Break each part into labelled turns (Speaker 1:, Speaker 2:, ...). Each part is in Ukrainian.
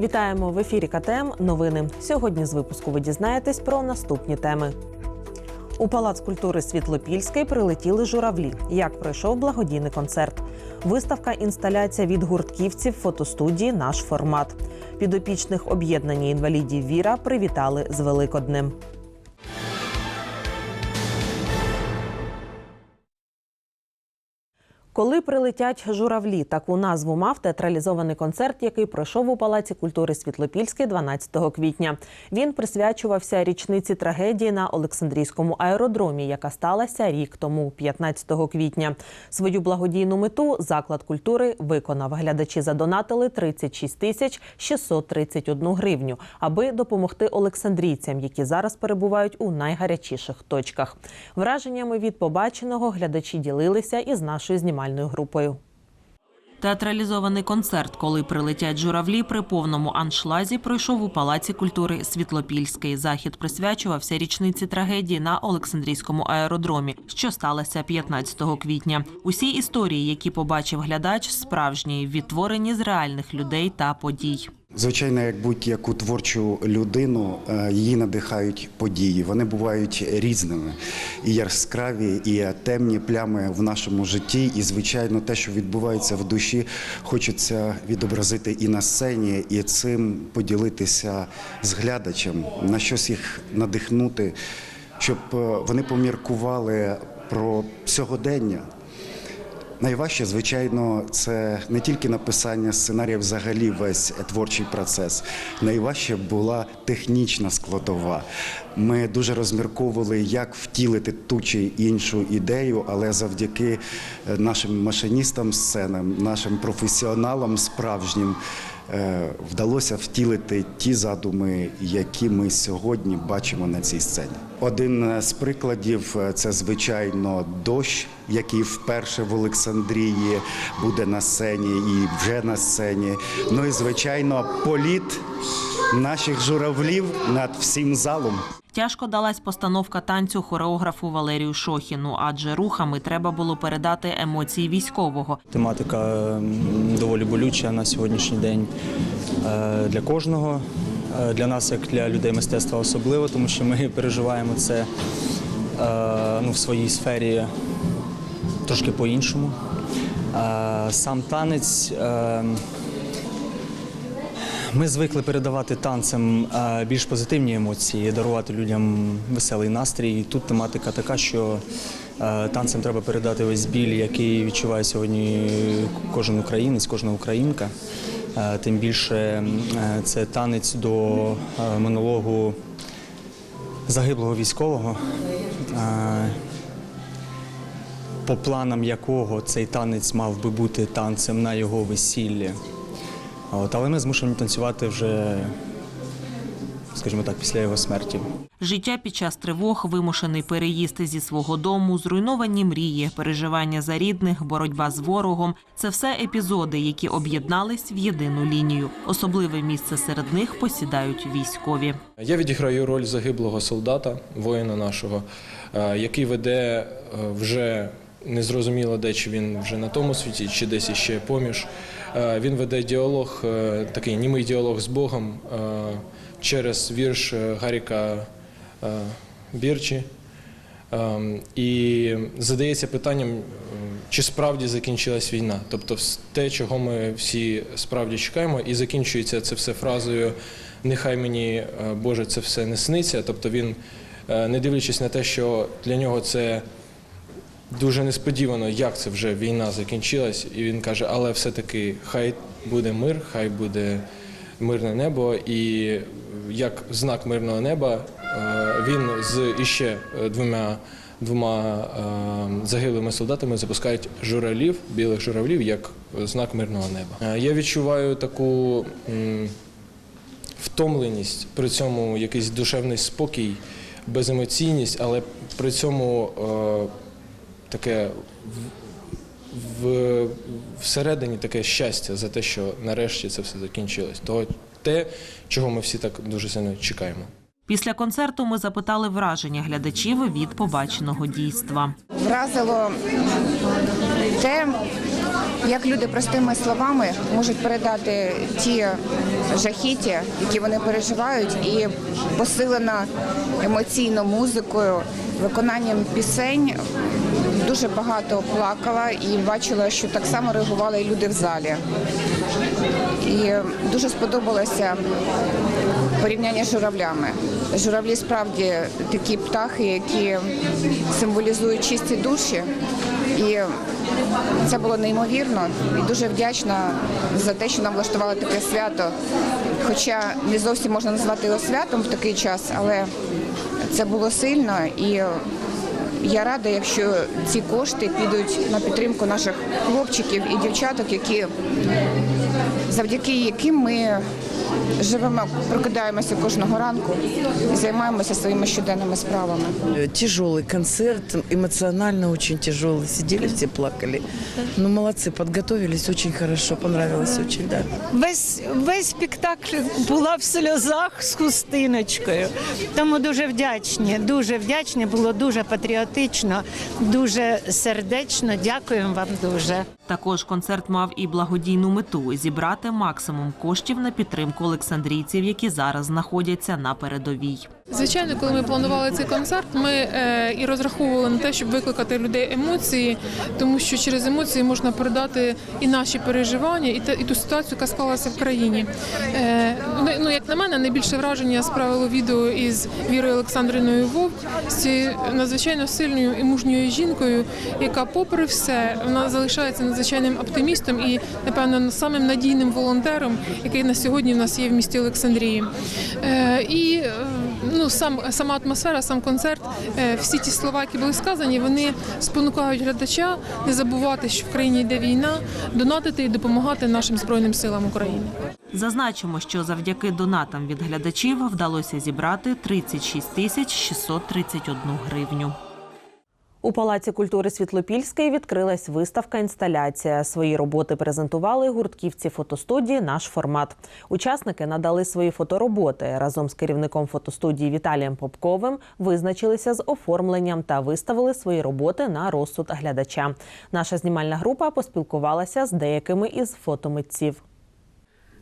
Speaker 1: Вітаємо в ефірі КТМ. Новини. Сьогодні з випуску ви дізнаєтесь про наступні теми. У Палац культури Світлопільський прилетіли журавлі. Як пройшов благодійний концерт? Виставка інсталяція від гуртківців фотостудії Наш формат. Підопічних об'єднання інвалідів Віра привітали з Великоднем. Коли прилетять журавлі, таку назву мав театралізований концерт, який пройшов у Палаці культури Світлопільський 12 квітня. Він присвячувався річниці трагедії на Олександрійському аеродромі, яка сталася рік тому, 15 квітня. Свою благодійну мету заклад культури виконав. Глядачі задонатили 36 тисяч 631 гривню, аби допомогти олександрійцям, які зараз перебувають у найгарячіших точках. Враженнями від побаченого глядачі ділилися із нашою знімальною групою. Театралізований концерт, коли прилетять журавлі при повному аншлазі, пройшов у Палаці культури Світлопільський. Захід присвячувався річниці трагедії на Олександрійському аеродромі, що сталося 15 квітня. Усі історії, які побачив глядач, справжні, відтворені з реальних людей та подій.
Speaker 2: Звичайно, як будь-яку творчу людину, е, її надихають події. Вони бувають різними і яскраві, і темні плями в нашому житті. І, звичайно, те, що відбувається в душі, хочеться відобразити і на сцені, і цим поділитися з глядачем, на щось їх надихнути, щоб е, вони поміркували про сьогодення. Найважче, звичайно, це не тільки написання сценарія, взагалі весь творчий процес. Найважче була технічна складова. Ми дуже розмірковували, як втілити ту чи іншу ідею, але завдяки е, нашим машиністам сценам, нашим професіоналам справжнім. Е, Вдалося втілити ті задуми, які ми сьогодні бачимо на цій сцені. Один е, з прикладів е, це звичайно дощ, який вперше в Олександрії буде на сцені і вже на сцені. Ну і звичайно, політ наших журавлів над всім залом.
Speaker 1: Тяжко далась постановка танцю хореографу Валерію Шохіну, адже рухами треба було передати емоції військового.
Speaker 3: Тематика доволі болюча на сьогоднішній день е, для кожного. Е, Для нас, як для людей мистецтва, особливо, тому що ми переживаємо це е, ну, в своїй сфері трошки по-іншому. Сам танець. Ми звикли передавати танцем е, більш позитивні емоції, дарувати людям веселий настрій. І тут тематика така, що е, танцем треба передати весь біль, який відчуває сьогодні кожен українець, кожна українка. Е, Тим більше це танець до монологу загиблого військового. По планам якого цей танець мав би бути танцем на його весіллі. От, але ми змушені танцювати вже, скажімо так, після його смерті.
Speaker 1: Життя під час тривог, вимушений переїзд зі свого дому, зруйновані мрії, переживання за рідних, боротьба з ворогом це все епізоди, які об'єднались в єдину лінію. Особливе місце серед них посідають військові.
Speaker 4: Я відіграю роль загиблого солдата, воїна нашого, е, який веде е, вже незрозуміло де, чи він вже на тому світі, чи десь іще поміж. Е, Він веде діалог, е, такий німий діалог з Богом е, через вірш Гаріка Бірчі. Ем, І задається питанням, чи справді закінчилась війна. Тобто те, чого ми всі справді чекаємо, і закінчується це все фразою Нехай мені, Боже, це все не сниться. Тобто він, не дивлячись на те, що для нього це дуже несподівано, як це вже війна закінчилась, і він каже, але все-таки хай буде мир, хай буде мирне небо. І як знак мирного неба е, він з іще е, двома двома е, загиблими солдатами запускають журавлів, білих журавлів, як знак мирного неба. Я відчуваю таку втомленість, при цьому якийсь душевний спокій, беземоційність, але при цьому е, таке в, в, всередині таке щастя за те, що нарешті це все закінчилось. То те, чого ми всі так дуже сильно чекаємо.
Speaker 1: Після концерту ми запитали враження глядачів від побаченого дійства.
Speaker 5: вразило те, як люди простими словами можуть передати ті жахіття, які вони переживають, і посилена емоційно музикою, виконанням пісень. Дуже багато плакала і бачила, що так само реагували і люди в залі. І дуже сподобалося порівняння з журавлями. Журавлі справді такі птахи, які символізують чисті душі. І це було неймовірно і дуже вдячна за те, що нам влаштували таке свято. Хоча не зовсім можна назвати його святом в такий час, але це було сильно і я рада, якщо ці кошти підуть на підтримку наших хлопчиків і дівчаток, які завдяки яким ми живемо, прокидаємося кожного ранку і займаємося своїми щоденними справами.
Speaker 6: Э, Тяжелый концерт, эмоционально очень тяжелый. Сидели, все плакали. Ну, молодцы, подготовились очень хорошо, понравилось очень, да.
Speaker 7: Весь весь спектакль була в сльозах з хустиночкою. Тому дуже вдячні. Дуже вдячні. Було дуже патріотично, дуже сердечно. Дякуємо вам дуже.
Speaker 1: Також концерт мав і благодійну мету зібрати максимум коштів на підтримку олександрійців, які зараз знаходяться на передовій.
Speaker 8: Звичайно, коли ми планували цей концерт, ми е, і розраховували на те, щоб викликати людей емоції, тому що через емоції можна передати і наші переживання, і, те, і ту ситуацію, яка склалася в країні. Е, ну, як на мене, найбільше враження справило відео із Вірою Олександриною Вовк з цією надзвичайно сильною і мужньою жінкою, яка, попри все, вона залишається надзвичайним оптимістом і, напевно, самим надійним волонтером, який на сьогодні в нас є в місті Олександрії. Е, і ну сам сама атмосфера, сам концерт, е, всі ті слова, які були сказані, вони спонукають глядача не забувати, що в країні йде війна, донатити і допомагати нашим збройним силам України.
Speaker 1: Зазначимо, що завдяки донатам від глядачів вдалося зібрати 36 тисяч 631 гривню. У Палаці культури Світлопільської відкрилась виставка інсталяція. Свої роботи презентували гуртківці фотостудії Наш формат. Учасники надали свої фотороботи. Разом з керівником фотостудії Віталієм Попковим визначилися з оформленням та виставили свої роботи на розсуд глядача. Наша знімальна група поспілкувалася з деякими із фотомитців.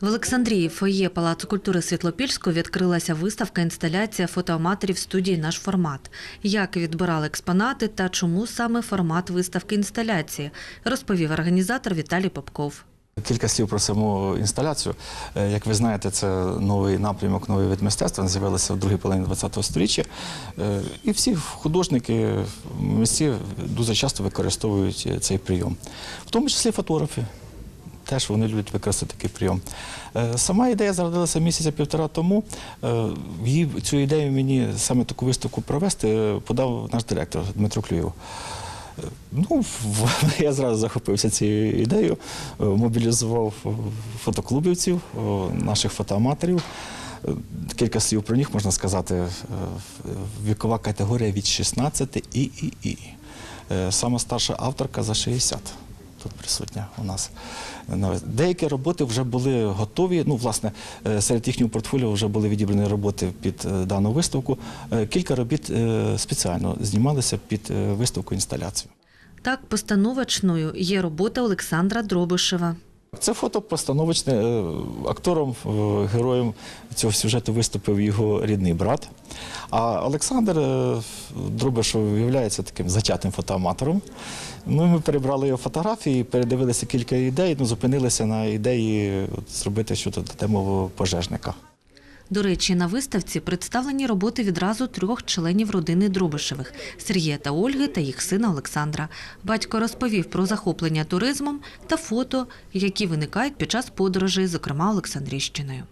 Speaker 9: В Олександрії фоє Палацу культури Світлопільського відкрилася виставка інсталяція фотоаматорів студії Наш формат. Як відбирали експонати та чому саме формат виставки інсталяції, розповів організатор Віталій Попков.
Speaker 10: Кілька слів про саму інсталяцію. Е, Як ви знаєте, це новий напрямок, новий вид мистецтва. Він з'явилися в другій половині ХХ століття. Е, І всі художники місці дуже часто використовують цей прийом, в тому числі фотографи. Теж вони люблять використати такий прийом. Е, Сама ідея зародилася місяця півтора тому. Е, цю ідею мені саме таку виставку провести е, подав наш директор Дмитро Клюєв. Ну, я зразу захопився цією ідеєю, мобілізував фотоклубівців, наших фотоаматорів. Кілька слів про них можна сказати. Вікова категорія від 16 і, і, і. Сама старша авторка за 60 тут присутня у нас. Деякі роботи вже були готові. Ну, власне, е, серед їхнього портфоліо вже були відібрані роботи під е, дану виставку. Е, Кілька робіт спеціально знімалися під виставку інсталяцію.
Speaker 9: Так, постановочною є робота Олександра Дробишева.
Speaker 10: Це фото постановочне. Е, Актором, е, героєм цього сюжету виступив його рідний брат. А Олександр Дробишов Дробишев є таким затятим фотоаматором. Ну, ми перебрали його фотографії, передивилися кілька ідей, ну, зупинилися на ідеї от, зробити щось на темового пожежника.
Speaker 9: До речі, на виставці представлені роботи відразу трьох членів родини Дробишевих Сергія та Ольги та їх сина Олександра. Батько розповів про захоплення туризмом та фото, які виникають під час подорожей, зокрема Олександрійщиною.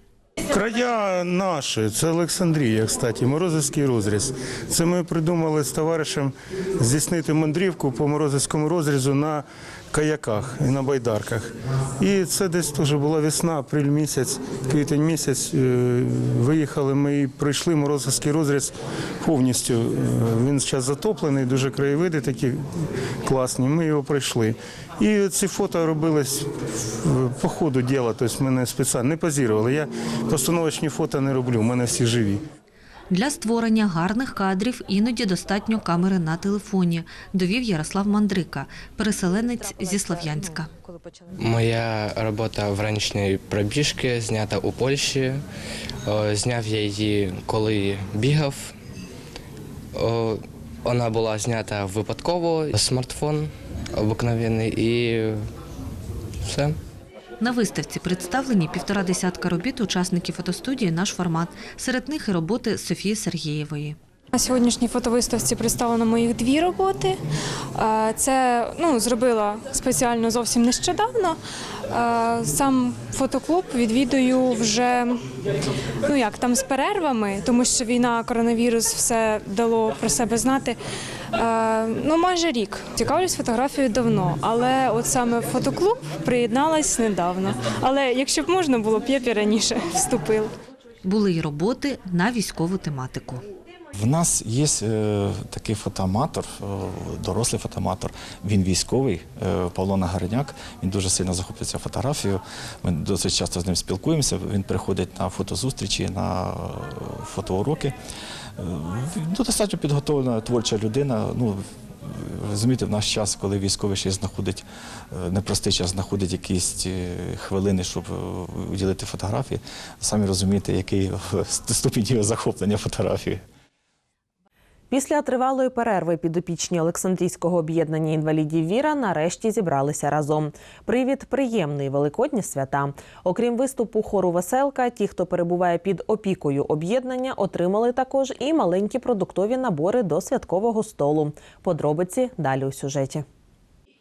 Speaker 11: Края наші, це Олександрія, кстати, Морозовський розріз. Це ми придумали з товаришем здійснити мандрівку по Морозовському розрізу на каяках і на байдарках. І це десь теж була весна, апрель місяць, квітень місяць. Е, Виїхали ми і пройшли Морозовський розріз повністю. Е, Він зараз затоплений, дуже краєвиди такі класні. Ми його пройшли. І ці фото робились по ходу діла, тобто ми не спеціально не позірували. Я постановочні фото не роблю, в мене всі живі.
Speaker 9: Для створення гарних кадрів іноді достатньо камери на телефоні, довів Ярослав Мандрика, переселенець зі Слов'янська.
Speaker 12: Моя робота вранішньої пробіжки знята у Польщі. Зняв я її, коли бігав. Вона була знята випадково, смартфон обикновений і все.
Speaker 9: На виставці представлені півтора десятка робіт учасників фотостудії «Наш формат». Серед них і роботи Софії Сергієвої.
Speaker 13: На сьогоднішній фотовиставці представлено моїх дві роботи. Е, Це ну, зробила спеціально зовсім нещодавно. Е, Сам фотоклуб відвідую вже ну як там з перервами, тому що війна, коронавірус все дало про себе знати. Е, Ну, майже рік. Цікавлюсь фотографією давно, але от саме в фотоклуб приєдналась недавно. Але якщо б можна було б, я б і раніше вступила.
Speaker 9: Були й роботи на військову тематику.
Speaker 10: В нас є е, такий фотоаматор, е, дорослий фотоаматор. Він військовий, е, Павло Нагарняк. Він дуже сильно захоплюється фотографією. Ми досить часто з ним спілкуємося. Він приходить на фотозустрічі, на е, фотоуроки. Е, він достатньо підготовлена творча людина. Ну, Розумієте, в наш час, коли військовий ще знаходить е, непростий час, знаходить якісь е, хвилини, щоб уділити фотографії, самі розумієте, який ступінь його захоплення фотографії.
Speaker 1: Після тривалої перерви підопічні Олександрійського об'єднання інвалідів Віра нарешті зібралися разом. Привід приємний великодні свята. Окрім виступу хору Веселка, ті, хто перебуває під опікою об'єднання, отримали також і маленькі продуктові набори до святкового столу. Подробиці далі у сюжеті.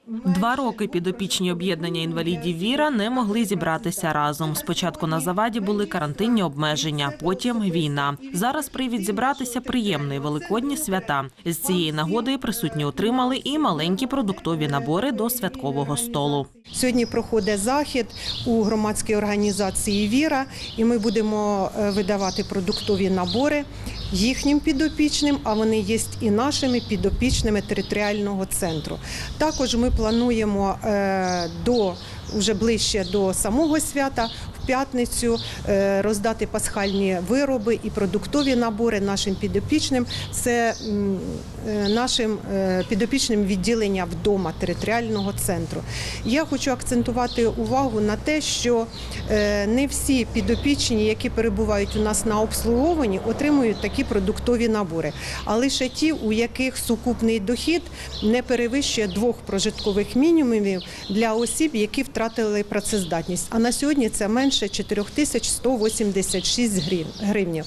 Speaker 1: Два роки підопічні об'єднання інвалідів Віра не могли зібратися разом. Спочатку на заваді були карантинні обмеження, потім війна. Зараз привід зібратися приємний великодні свята. З цієї нагоди присутні отримали і маленькі продуктові набори до святкового столу.
Speaker 14: Сьогодні проходить захід у громадській організації Віра, і ми будемо е, видавати продуктові набори їхнім підопічним, а вони є і нашими підопічними територіального центру. Також ми плануємо е, до вже ближче до самого свята. П'ятницю е, роздати пасхальні вироби і продуктові набори нашим підопічним. Це е, нашим е, підопічним відділення вдома територіального центру. Я хочу акцентувати увагу на те, що не всі підопічні, які перебувають у нас на обслуговуванні, отримують такі продуктові набори, а лише ті, у яких сукупний дохід не перевищує двох прожиткових мінімумів для осіб, які втратили працездатність. А на сьогодні це менше 4186 грив- гривнів.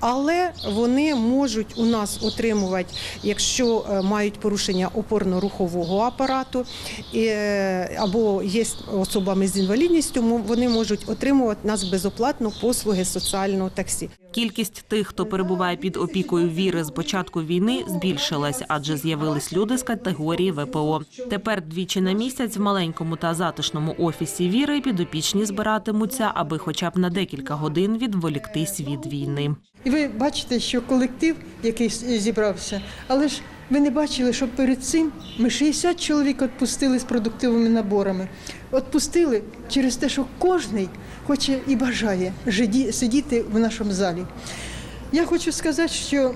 Speaker 14: Але вони можуть у нас отримувати, якщо е, мають порушення опорно-рухового апарату е, або є особами з інвалідністю, вони можуть отримувати нас безоплатно послуги соціального таксі.
Speaker 1: Кількість тих, хто перебуває під опікою віри з початку війни, збільшилась, адже з'явились люди з категорії ВПО. Тепер двічі на місяць в маленькому та затишному офісі віри підопічні збиратимуться, аби хоча б на декілька годин відволіктись від війни.
Speaker 15: І ви бачите, що колектив, який зібрався, але ж ви не бачили, що перед цим ми 60 чоловік відпустили з продуктивними наборами. Отпустили через те, що кожний хоче і бажає сидіти в нашому залі. Я хочу сказати, що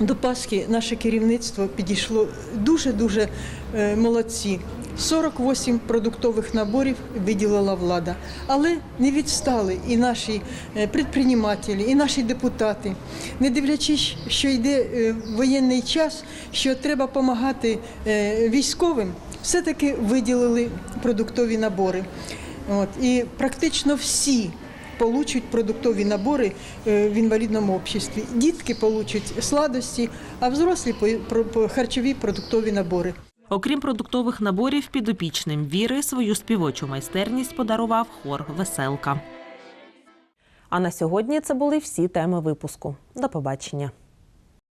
Speaker 15: до Пасхи наше керівництво підійшло дуже-дуже е, молодці. 48 продуктових наборів виділила влада, але не відстали і наші е, предпринимателі, і наші депутати, не дивлячись, що йде е, воєнний час, що треба допомагати військовим, все-таки виділили продуктові набори. От, і практично всі получать продуктові набори е, в інвалідному обществі. Дітки получать сладості, а взрослі харчові продуктові набори.
Speaker 1: Окрім продуктових наборів, підопічним віри свою співочу майстерність подарував хор Веселка. А на сьогодні це були всі теми випуску. До побачення.